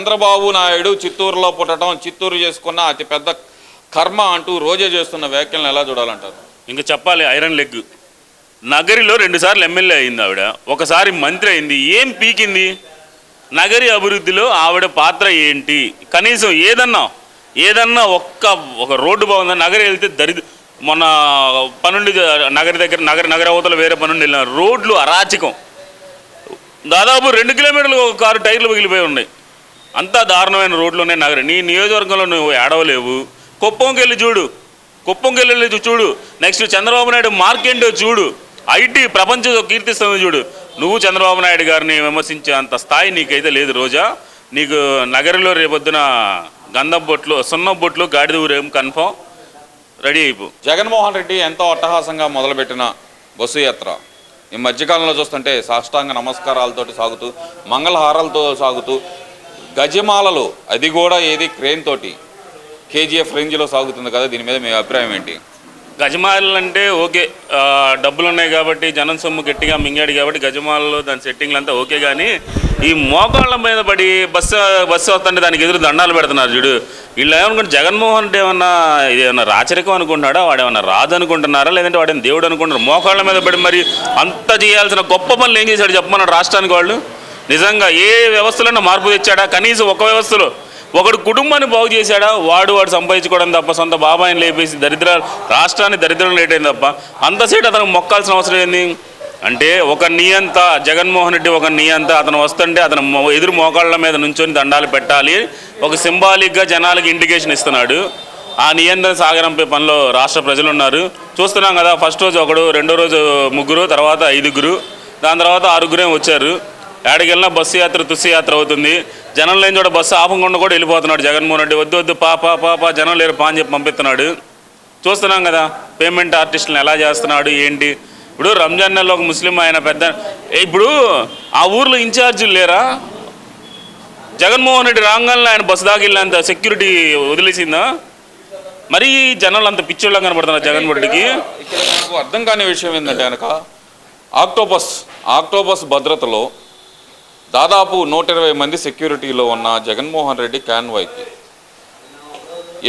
చంద్రబాబు నాయుడు చిత్తూరులో పుట్టడం చిత్తూరు చేసుకున్న అతిపెద్ద కర్మ అంటూ రోజే చేస్తున్న వ్యాఖ్యలను ఎలా చూడాలంటారు? ఇంకా చెప్పాలి ఐరన్ లెగ్. నగరిలో రెండుసార్లు ఎమ్మెల్యే అయింది ఆవిడ. ఒకసారి మంత్రి అయింది. ఏం పీకింది? నగరి అభివృద్ధిలో ఆవిడ పాత్ర ఏంటి? కనీసం ఏదన్నా ఏదన్నా ఒక్క ఒక రోడ్డు బాగుందా? నగరి వెళ్తే దరిద్ర మొన్న పనుండి నగరి దగ్గర నగర నగర అవతల వేరే పనుండి వెళ్ళిన రోడ్లు అరాచకం. దాదాపు రెండు కిలోమీటర్లు ఒక కారు టైర్లు మిగిలిపోయి ఉన్నాయి. అంతా దారుణమైన రోడ్లునే నగరం. నీ నియోజకవర్గంలో నువ్వు ఏడవలేవు. కుప్పంకి వెళ్ళి చూడు. కుప్పంకి వెళ్ళి చూడు. నెక్స్ట్ చంద్రబాబు నాయుడు మార్కెండో చూడు. ఐటీ ప్రపంచ కీర్తిస్తుంది చూడు. నువ్వు చంద్రబాబు నాయుడు గారిని విమర్శించే అంత స్థాయి నీకైతే లేదు రోజా. నీకు నగరంలో రేపొద్దున గంధం బొట్లు సున్నం బొట్లు గాడిద ఊరేం కన్ఫామ్. రెడీ అయిపో. జగన్మోహన్ రెడ్డి ఎంతో అట్టహాసంగా మొదలుపెట్టిన బస్సు యాత్ర. ఈ మధ్యకాలంలో చూస్తుంటే సాష్టాంగ నమస్కారాలతోటి సాగుతూ మంగళహారాలతో సాగుతూ గజమాలలు అది కూడా ఏది క్రేన్ తోటి కేజీఎఫ్ రేంజ్లో సాగుతుంది కదా దీని మీద మీ అభిప్రాయం ఏంటి? గజమాలలు అంటే ఓకే డబ్బులు ఉన్నాయి కాబట్టి జనం సొమ్ము గట్టిగా మింగాడు కాబట్టి గజమాలలో దాని సెట్టింగ్లు అంతా ఓకే కానీ ఈ మోకాళ్ళ మీద పడి బస్సు బస్సు వస్తుంటే దానికి ఎదురు దండాలు పెడుతున్నారు చూడు. వీళ్ళు ఏమనుకుంటే జగన్మోహన్ రెడ్డి ఏమన్నా ఇది ఏమన్నా రాచరికం అనుకుంటున్నాడా? వాడు ఏమన్నా రాజు అనుకుంటున్నారా లేదంటే వాడిని దేవుడు అనుకుంటున్నారు? మోకాళ్ళ మీద పడి మరి అంత చేయాల్సిన గొప్ప పనులు ఏం చేశాడు చెప్పమన్నాడు రాష్ట్రానికి వాళ్ళు? నిజంగా ఏ వ్యవస్థలను మార్పు తెచ్చాడా? కనీసం ఒక వ్యవస్థలో. ఒకడు కుటుంబాన్ని బాగు చేశాడా? వాడు వాడు సంపాదించుకోవడం తప్ప సొంత బాబాయిని లేపేసి దరిద్ర రాష్ట్రాన్ని దరిద్రం లేటైంది తప్ప అంతసేటు అతను మొక్కాల్సిన అవసరం ఏంది? అంటే ఒక నియంత జగన్మోహన్ రెడ్డి ఒక నియంత అతను వస్తుంటే అతను ఎదురు మోకాళ్ళ మీద నుంచొని దండాలు పెట్టాలి. ఒక సింబాలిక్గా జనాలకి ఇండికేషన్ ఇస్తున్నాడు. ఆ నియంత్రణ సాగరంపై పనిలో రాష్ట్ర ప్రజలు ఉన్నారు. చూస్తున్నాం కదా ఫస్ట్ రోజు ఒకడు రెండో రోజు ముగ్గురు తర్వాత ఐదుగురు దాని తర్వాత ఆరుగురే వచ్చారు. ఏడికి వెళ్ళినా బస్సు యాత్ర తుస్సుయాత్ర అవుతుంది. జనం లేని చోట బస్సు ఆపకుండా కూడా వెళ్ళిపోతున్నాడు జగన్మోహన్ రెడ్డి. వద్దు వద్దు పా పా పా పా జనం లేరు పా అని చెప్పి పంపిస్తున్నాడు. చూస్తున్నాం కదా పేమెంట్ ఆర్టిస్టులను ఎలా చేస్తున్నాడు ఏంటి? ఇప్పుడు రంజాన్ నెలలో ఒక ముస్లిం ఆయన పెద్ద ఇప్పుడు ఆ ఊర్లో ఇన్ఛార్జీలు లేరా? జగన్మోహన్ రెడ్డి రాగానే ఆయన బస్సు దాకా వెళ్ళినంత సెక్యూరిటీ వదిలేసిందా? మరీ జనాలు అంత పిచ్చోళ్ళం కనబడుతున్నారు జగన్ రెడ్డికి. ఇక్కడ నాకు అర్థం కాని విషయం ఏంటంటే కనుక ఆక్టోపస్ ఆక్టోపస్ భద్రతలో దాదాపు నూట ఇరవై మంది సెక్యూరిటీలో ఉన్న జగన్మోహన్ రెడ్డి కాన్వాయ్కి.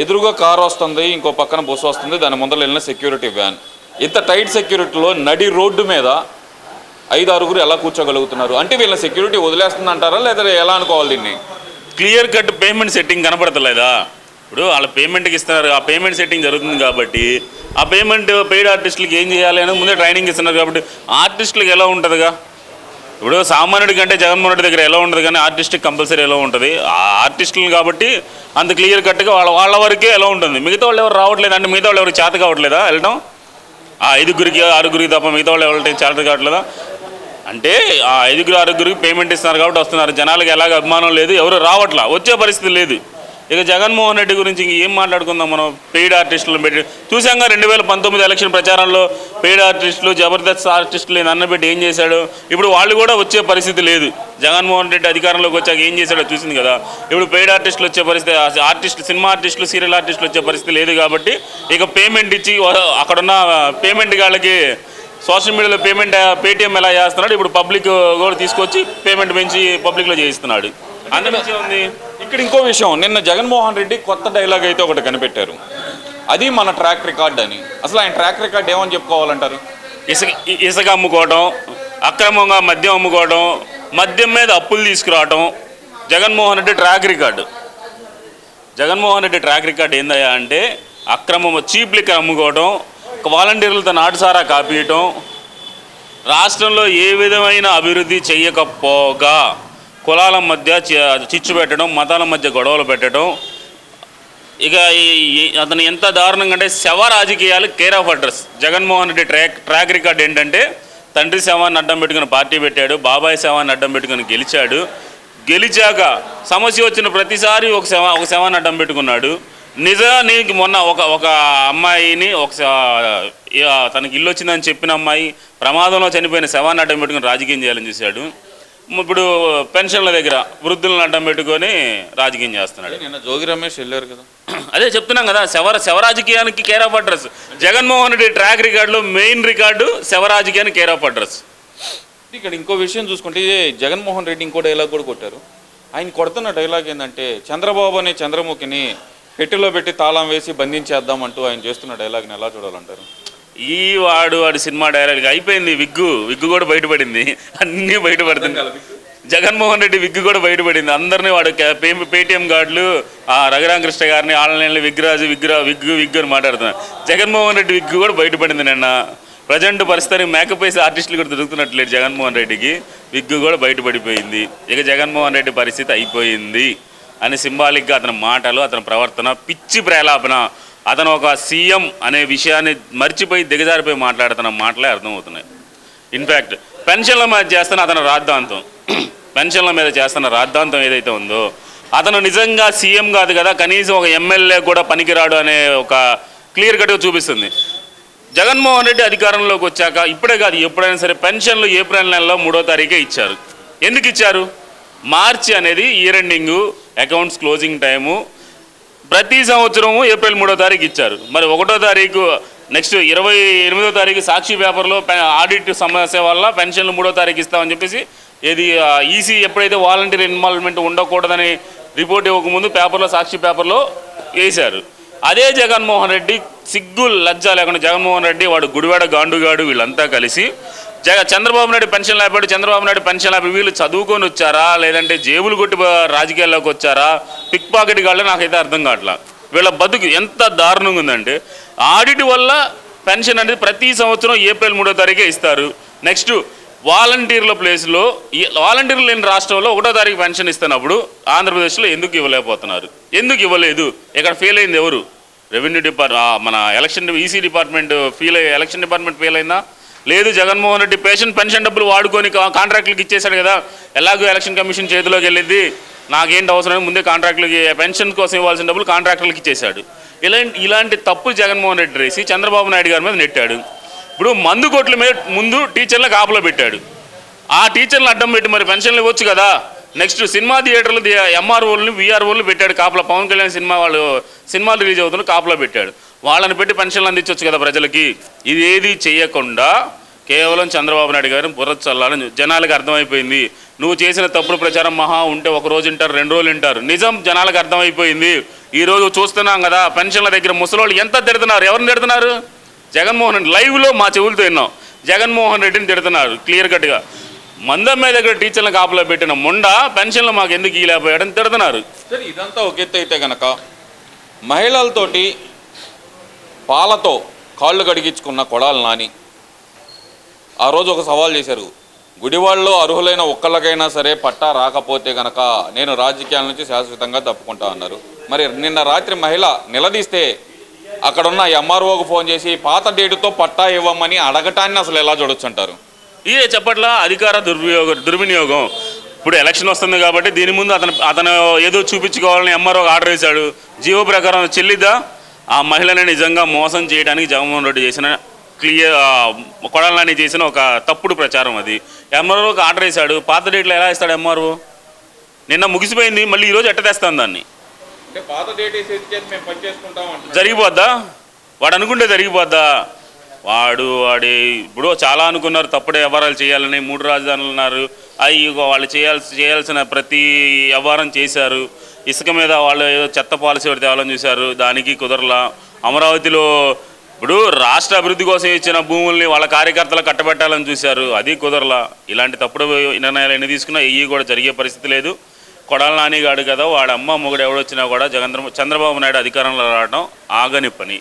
ఎదురుగా కారు వస్తుంది ఇంకో పక్కన బస్సు వస్తుంది దాని ముందర వెళ్ళిన సెక్యూరిటీ వ్యాన్. ఇంత టైట్ సెక్యూరిటీలో నడి రోడ్డు మీద ఐదు ఆరుగురు ఎలా కూర్చోగలుగుతున్నారు? అంటే వీళ్ళ సెక్యూరిటీ వదిలేస్తుంది అంటారా లేదా ఎలా అనుకోవాలి దీన్ని? క్లియర్ కట్ పేమెంట్ సెట్టింగ్ కనపడతలేదా? ఇప్పుడు వాళ్ళ పేమెంట్కి ఇస్తున్నారు ఆ పేమెంట్ సెట్టింగ్ జరుగుతుంది కాబట్టి ఆ పేమెంట్ పెయిడ్ ఆర్టిస్టులకి ఏం చేయాలి అని ముందే ట్రైనింగ్ ఇస్తున్నారు కాబట్టి ఆర్టిస్టులకు ఎలా ఉంటుందిగా? ఇప్పుడు సామాన్యుడి కంటే జగన్మోహన్ రెడ్డి దగ్గర ఎలా ఉంటుంది కానీ ఆర్టిస్ట్కి కంపల్సరీ ఎలా ఉంటుంది? ఆ ఆర్టిస్టులు కాబట్టి అంత క్లియర్ కట్గా వాళ్ళ వాళ్ళ వరకే ఎలా ఉంటుంది? మిగతా వాళ్ళు ఎవరు రావట్లేదు అంటే మిగతా వాళ్ళు ఎవరు చేత కావట్లేదా వెళ్ళడం ఆ ఐదుగురికి ఆరుగురికి తప్ప మిగతా వాళ్ళు ఎవరికి చేత కావట్లేదా? అంటే ఆ ఐదుగురు ఆరుగురికి పేమెంట్ ఇస్తున్నారు కాబట్టి వస్తున్నారు. జనాలకు ఎలాగ అభిమానం లేదు ఎవరు రావట్లా? వచ్చే పరిస్థితి లేదు. ఇక జగన్మోహన్ రెడ్డి గురించి ఇంక ఏం మాట్లాడుకుందాం మనం? పెయిడ్ ఆర్టిస్టులను పెట్టి. చూసాంగా రెండు వేల పంతొమ్మిది ఎలక్షన్ ప్రచారంలో పెయిడ్ ఆర్టిస్టులు జబర్దస్త్ ఆర్టిస్టులు నన్నబెట్టి ఏం చేశాడు? ఇప్పుడు వాళ్ళు కూడా వచ్చే పరిస్థితి లేదు. జగన్మోహన్ రెడ్డి అధికారంలోకి వచ్చాక ఏం చేశాడో చూసింది కదా. ఇప్పుడు పెయిడ్ ఆర్టిస్టులు వచ్చే పరిస్థితి ఆర్టిస్టులు సినిమా ఆర్టిస్టులు సీరియల్ ఆర్టిస్టులు వచ్చే పరిస్థితి లేదు కాబట్టి ఇక పేమెంట్ ఇచ్చి అక్కడున్న పేమెంట్ వాళ్ళకి సోషల్ మీడియాలో పేమెంట్ పేటిఎం ఎలా చేస్తున్నాడు ఇప్పుడు పబ్లిక్ కూడా తీసుకొచ్చి పేమెంట్ పెంచి పబ్లిక్లో చేయిస్తున్నాడు. అందుకే ఉంది ఇక్కడ ఇంకో విషయం నిన్న జగన్మోహన్ రెడ్డి కొత్త డైలాగ్ అయితే ఒకటి కనిపెట్టారు. అది మన ట్రాక్ రికార్డ్ అని. అసలు ఆయన ట్రాక్ రికార్డ్ ఏమని చెప్పుకోవాలంటారు? ఇసుక ఇసుక అమ్ముకోవడం అక్రమంగా మద్యం అమ్ముకోవడం మద్యం మీద అప్పులు తీసుకురావడం Jaganmohan Reddy track record Jaganmohan Reddy track record ఏందయ్యా అంటే అక్రమం చీప్ లిక్కర్ అమ్ముకోవడం వాలంటీర్లతో నాటుసారా కాపీయటం రాష్ట్రంలో ఏ విధమైన అభివృద్ధి చేయకపోగా కులాల మధ్య చిచ్చు పెట్టడం మతాల మధ్య గొడవలు పెట్టడం ఇక ఈ- అతను ఎంత దారుణంగా అంటే శవ రాజకీయాలు care of address Jaganmohan Reddy track track record ఏంటంటే తండ్రి శవాన్ని అడ్డం పెట్టుకుని పార్టీ పెట్టాడు బాబాయ్ శవాన్ని అడ్డం పెట్టుకుని గెలిచాడు. గెలిచాక సమస్య వచ్చిన ప్రతిసారి ఒక శవ ఒక శవాన్ని అడ్డం పెట్టుకున్నాడు. నిజానికి మొన్న ఒక ఒక అమ్మాయిని ఒక తనకి ఇల్లు వచ్చిందని చెప్పిన అమ్మాయి ప్రమాదంలో చనిపోయిన శవాన్ని అడ్డం పెట్టుకుని రాజకీయం చేయాలని చూశాడు. ఇప్పుడు పెన్షన్ల దగ్గర వృద్ధులను అడ్డం పెట్టుకొని రాజకీయం చేస్తున్నాడు. నిన్న జోగి రమేష్ వెళ్ళారు కదా. అదే చెప్తున్నాం కదా శవ శవరాజకీయానికి care of address Jaganmohan Reddy track రికార్డులో మెయిన్ రికార్డు శవరాజకీయానికి కేర్ ఆఫ్ అడ్రస్ ఇక్కడ ఇంకో విషయం చూసుకుంటే ఇదే జగన్మోహన్ రెడ్డి ఇంకో డైలాగ్ కూడా కొట్టారు. ఆయన కొడుతున్న డైలాగ్ ఏంటంటే చంద్రబాబు అనే చంద్రముఖిని పెట్టెలో పెట్టి తాళం వేసి బంధించేద్దాం అంటూ ఆయన చేస్తున్న డైలాగ్ని ఎలా చూడాలంటారు? ఈ వాడు వాడి సినిమా డైరెక్ట్గా అయిపోయింది విగ్గు. విగ్గు కూడా బయటపడింది. అన్నీ బయటపడుతుంది. జగన్మోహన్ రెడ్డి విగ్గు కూడా బయటపడింది. అందరినీ వాడు పేటీఎం గార్డులు ఆ రఘురామకృష్ణ గారిని ఆన్లైన్లో విగ్రాజు విగ్ర విగ్గు విగ్గు అని మాట్లాడుతున్నారు. జగన్మోహన్ రెడ్డి విగ్గు కూడా బయటపడింది నిన్న. ప్రజెంట్ పరిస్థితి మేకప్ వేసి ఆర్టిస్టులు కూడా దొరుకుతున్నట్లేదు జగన్మోహన్ రెడ్డికి. విగ్గు కూడా బయటపడిపోయింది. ఇక జగన్మోహన్ రెడ్డి పరిస్థితి అయిపోయింది. అని సింబాలిక్గా అతని మాటలు అతని ప్రవర్తన పిచ్చి ప్రేలాపన అతను ఒక సీఎం అనే విషయాన్ని మర్చిపోయి దిగజారిపోయి మాట్లాడుతున్న మాటలే అర్థమవుతున్నాయి. ఇన్ఫ్యాక్ట్ పెన్షన్ల మీద చేస్తున్న అతని రాద్ధాంతం పెన్షన్ల మీద చేస్తున్న రాద్ధాంతం ఏదైతే ఉందో అతను నిజంగా సీఎం కాదు కదా కనీసం ఒక ఎమ్మెల్యే కూడా పనికిరాడు అనే ఒక క్లియర్ కట్గా చూపిస్తుంది. జగన్మోహన్ రెడ్డి అధికారంలోకి వచ్చాక ఇప్పుడే కాదు ఎప్పుడైనా సరే పెన్షన్లు ఏప్రిల్ నెలలో మూడో తారీఖే ఇచ్చారు. ఎందుకు ఇచ్చారు? మార్చి అనేది year ending accounts closing time ప్రతి సంవత్సరము ఏప్రిల్ మూడో తారీఖు ఇచ్చారు. మరి ఒకటో తారీఖు నెక్స్ట్ ఇరవై ఎనిమిదో తారీఖు సాక్షి పేపర్లో ఆడిట్ సమస్య వల్ల పెన్షన్లు మూడో తారీఖు ఇస్తామని చెప్పేసి ఏది ఈసీ ఎప్పుడైతే వాలంటీర్ ఇన్వాల్వ్మెంట్ ఉండకూడదని రిపోర్ట్ ఇవ్వకముందు పేపర్లో సాక్షి పేపర్లో వేశారు. అదే జగన్మోహన్ రెడ్డి సిగ్గు లజ్జ లేకుండా జగన్మోహన్ రెడ్డి వాడు గుడివాడ గాండుగాడు వీళ్ళంతా కలిసి జగ చంద్రబాబు నాయుడు పెన్షన్ లేపాడు చంద్రబాబు నాయుడు పెన్షన్ లేపాడు వీళ్ళు చదువుకొని వచ్చారా? లేదంటే జేబులు కొట్టి రాజకీయాల్లోకి వచ్చారా? పిక్ పాకెట్ గాళ్ళు నాకైతే అర్థం కావట్లా. వీళ్ళ బతుకు ఎంత దారుణంగా ఉందంటే ఆడిట్ వల్ల పెన్షన్ అనేది ప్రతి సంవత్సరం ఏప్రిల్ మూడో తారీఖే ఇస్తారు. నెక్స్ట్ వాలంటీర్ల ప్లేస్లో ఈ వాలంటీర్లు లేని రాష్ట్రంలో ఒకటో తారీఖు పెన్షన్ ఇస్తున్నప్పుడు ఆంధ్రప్రదేశ్లో ఎందుకు ఇవ్వలేకపోతున్నారు? ఎందుకు ఇవ్వలేదు? ఇక్కడ ఫెయిల్ అయింది ఎవరు? రెవెన్యూ డిపార్ట్ మన election EC department feel election department fail అయిందా? లేదు జగన్మోహన్ రెడ్డి పేషెంట్ పెన్షన్ డబ్బులు వాడుకొని కాంట్రాక్టులకు ఇచ్చేశాడు కదా ఎలాగో ఎలక్షన్ కమిషన్ చేతిలోకి వెళ్ళింది. నాకేంటి అవసరం ముందే కాంట్రాక్టులకి పెన్షన్ కోసం ఇవ్వాల్సిన డబ్బులు కాంట్రాక్టులకు ఇచ్చేశాడు. ఇలాంటి ఇలాంటి తప్పు జగన్మోహన్ రెడ్డి రేసి చంద్రబాబు నాయుడు గారి మీద నెట్టాడు. ఇప్పుడు మందు కొట్ల మీద ముందు టీచర్లకు ఆపలో పెట్టాడు. ఆ టీచర్లు అడ్డం పెట్టి మరి పెన్షన్లు ఇవ్వచ్చు కదా. నెక్స్ట్ సినిమా థియేటర్లు ఎంఆర్ఓల్ని విఆర్ఓల్ని పెట్టాడు. కాపలా పవన్ కళ్యాణ్ సినిమా వాళ్ళు సినిమాలు రిలీజ్ అవుతున్న కాపలా పెట్టాడు. వాళ్ళని పెట్టి పెన్షన్లు అందించవచ్చు కదా ప్రజలకి. ఇది ఏది చేయకుండా కేవలం చంద్రబాబు నాయుడు గారిని బుర్ర చల్లాలని జనాలకు అర్థమైపోయింది. నువ్వు చేసిన తప్పుడు ప్రచారం మహా ఉంటే ఒక రోజు వింటారు రెండు రోజులు వింటారు. నిజం జనాలకు అర్థమైపోయింది. ఈరోజు చూస్తున్నాం కదా పెన్షన్ల దగ్గర ముసలోళ్ళు ఎంత తిడుతున్నారు? ఎవరిని తిడుతున్నారు? జగన్మోహన్ రెడ్డి. లైవ్లో మా చెవులతో విన్నాం. జగన్మోహన్ రెడ్డిని తిడుతున్నారు క్లియర్ కట్గా. మందం మీద దగ్గర టీచర్లను కాపులో పెట్టిన ముండ పెన్షన్లు మాకు ఎందుకు ఇవ్వలేకపోయాడని తిడుతున్నారు. సరే ఇదంతా ఒక ఎత్తు అయితే కనుక మహిళలతోటి పాలతో కాళ్ళు కడిగించుకున్న కొడాలి నాని. ఆ రోజు ఒక సవాల్ చేశారు. గుడివాళ్ళలో అర్హులైన ఒక్కళ్ళకైనా సరే పట్టా రాకపోతే గనక నేను రాజకీయాల నుంచి శాశ్వతంగా తప్పుకుంటా అన్నారు. మరి నిన్న రాత్రి మహిళ నిలదీస్తే అక్కడున్న ఎంఆర్ఓకు ఫోన్ చేసి పాత డేటుతో పట్టా ఇవ్వమని అడగటాన్ని అసలు ఎలా చూడొచ్చు అంటారు ఇదే చెప్పట్లా అధికార దుర్వినియోగం దుర్వినియోగం. ఇప్పుడు ఎలక్షన్ వస్తుంది కాబట్టి దీని ముందు అతను అతను ఏదో చూపించుకోవాలని ఎంఆర్ఓ ఆర్డర్ వేశాడు. జీవో ప్రకారం చెల్లిద్దా? ఆ మహిళని నిజంగా మోసం చేయడానికి జగన్మోహన్ రెడ్డి చేసిన క్లియర్ కొడాలని చేసిన ఒక తప్పుడు ప్రచారం అది. ఎంఆర్ఓకి ఆర్డర్ వేశాడు. పాత డేట్లో ఎలా ఇస్తాడు ఎంఆర్ఓ నిన్న ముగిసిపోయింది. మళ్ళీ ఈరోజు ఎట్ట తెస్తాను దాన్ని? జరిగిపోద్దా? వాడు అనుకుంటే జరిగిపోద్దా? వాడు వాడి ఇప్పుడు చాలా అనుకున్నారు. తప్పుడు వ్యవహారాలు చేయాలని మూడు రాజధానులు ఉన్నారు అవి వాళ్ళు చేయాల్సి చేయాల్సిన ప్రతి వ్యవహారం చేశారు. ఇసుక మీద వాళ్ళు ఏదో చెత్త పాలసీ ఒకటి తేవాలని చూశారు. దానికి కుదరలా. అమరావతిలో ఇప్పుడు రాష్ట్ర అభివృద్ధి కోసం ఇచ్చిన భూముల్ని వాళ్ళ కార్యకర్తలు కట్టబెట్టాలని చూశారు. అది కుదరలా. ఇలాంటి తప్పుడు నిర్ణయాలు ఎన్ని తీసుకున్నా ఇవి కూడా జరిగే పరిస్థితి లేదు. కొడాల నానిగాడు కదా వాడమ్మ మొగుడు ఎవడొచ్చినా కూడా జగన్ చంద్రబాబు నాయుడు అధికారంలో రావడం ఆగని పని.